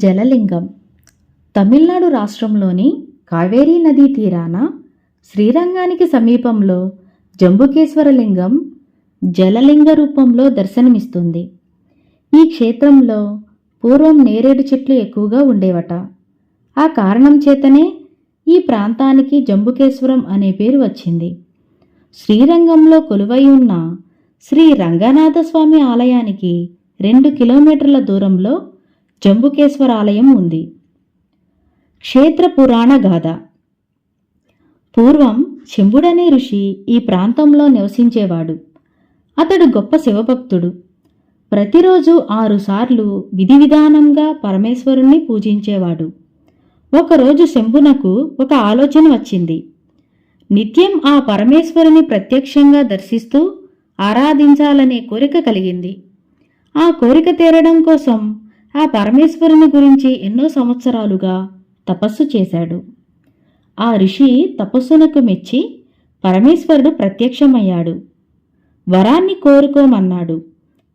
జలలింగం. తమిళనాడు రాష్ట్రంలోని కావేరీ నదీ తీరాన శ్రీరంగానికి సమీపంలో జంబుకేశ్వరలింగం జలలింగ రూపంలో దర్శనమిస్తుంది. ఈ క్షేత్రంలో పూర్వం నేరేడు చెట్లు ఎక్కువగా ఉండేవట. ఆ కారణం చేతనే ఈ ప్రాంతానికి జంబుకేశ్వరం అనే పేరు వచ్చింది. శ్రీరంగంలో కొలువై ఉన్న శ్రీ రంగనాథ స్వామి ఆలయానికి రెండు కిలోమీటర్ల దూరంలో జంబుకేశ్వర ఆలయం ఉంది. క్షేత్ర పురాణ గాథ. పూర్వం శంభుడనే ఋషి ఈ ప్రాంతంలో నివసించేవాడు. అతడు గొప్ప శివభక్తుడు. ప్రతిరోజు ఆరుసార్లు విధి విధానంగా పరమేశ్వరుణ్ణి పూజించేవాడు. ఒకరోజు శంభునకు ఒక ఆలోచన వచ్చింది. నిత్యం ఆ పరమేశ్వరుని ప్రత్యక్షంగా దర్శిస్తూ ఆరాధించాలనే కోరిక కలిగింది. ఆ కోరిక తీరడం కోసం ఆ పరమేశ్వరుని గురించి ఎన్నో సంవత్సరాలుగా తపస్సు చేశాడు. ఆ ఋషి తపస్సునకు మెచ్చి పరమేశ్వరుడు ప్రత్యక్షమయ్యాడు. వరాన్ని కోరుకోమన్నాడు.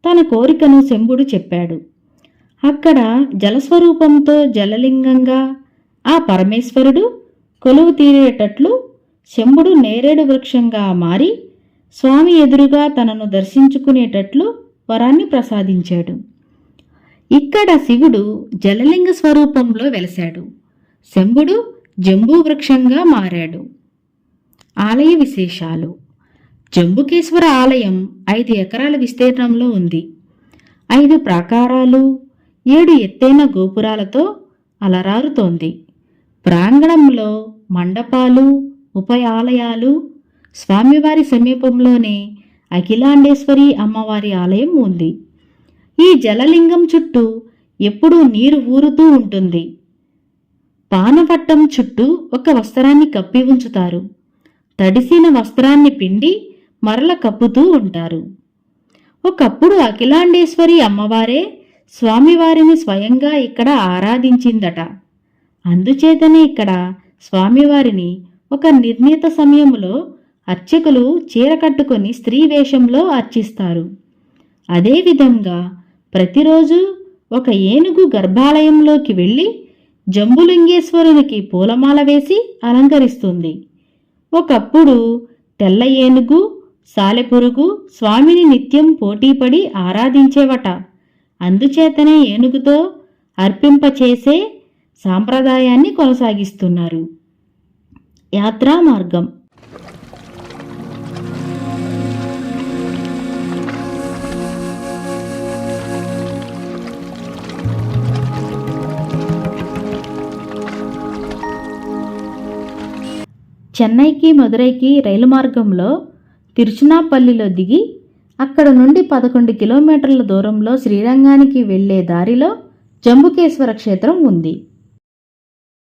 తన కోరికను శంభుడు చెప్పాడు. అక్కడ జలస్వరూపంతో జలలింగంగా ఆ పరమేశ్వరుడు కొలువు తీరేటట్లు శంభుడు నేరేడు వృక్షంగా మారి స్వామి ఎదురుగా తనను దర్శించుకునేటట్లు వరాన్ని ప్రసాదించాడు. ఇక్కడ శివుడు జలలింగ స్వరూపంలో వెలశాడు. శంభుడు జంబూ వృక్షంగా మారాడు. ఆలయ విశేషాలు. జంబుకేశ్వర ఆలయం ఐదు ఎకరాల విస్తీర్ణంలో ఉంది. ఐదు ప్రాకారాలు ఏడు ఎత్తైన గోపురాలతో అలరారుతోంది. ప్రాంగణంలో మండపాలు ఉపయాలయాలు స్వామివారి సమీపంలోనే అఖిలాండేశ్వరి అమ్మవారి ఆలయం ఉంది. ఈ జలలింగం చుట్టూ ఎప్పుడూ నీరు ఊరుతూ ఉంటుంది. పానపట్టం చుట్టూ ఒక వస్త్రాన్ని కప్పి ఉంచుతారు. తడిసిన వస్త్రాన్ని పిండి మరల కప్పుతూ ఉంటారు. ఒకప్పుడు అఖిలాండేశ్వరి అమ్మవారే స్వామివారిని స్వయంగా ఇక్కడ ఆరాధించిందట. అందుచేతనే ఇక్కడ స్వామివారిని ఒక నిర్ణీత సమయంలో అర్చకులు చీర కట్టుకొని స్త్రీ వేషంలో అర్చిస్తారు. అదేవిధంగా ప్రతిరోజు ఒక ఏనుగు గర్భాలయంలోకి వెళ్ళి జంబులింగేశ్వరునికి పూలమాల వేసి అలంకరిస్తుంది. ఒకప్పుడు తెల్ల ఏనుగు సాలెపురుగు స్వామిని నిత్యం పోటీపడి ఆరాధించేవట. అందుచేతనే ఏనుగుతో అర్పింపచేసే సాంప్రదాయాన్ని కొనసాగిస్తున్నారు. యాత్రా మార్గం చెన్నైకి మదురైకి రైలు మార్గంలో తిరుచునాపల్లిలో దిగి అక్కడ నుండి పదకొండు కిలోమీటర్ల దూరంలో శ్రీరంగానికి వెళ్ళే దారిలో జంబుకేశ్వర క్షేత్రం ఉంది.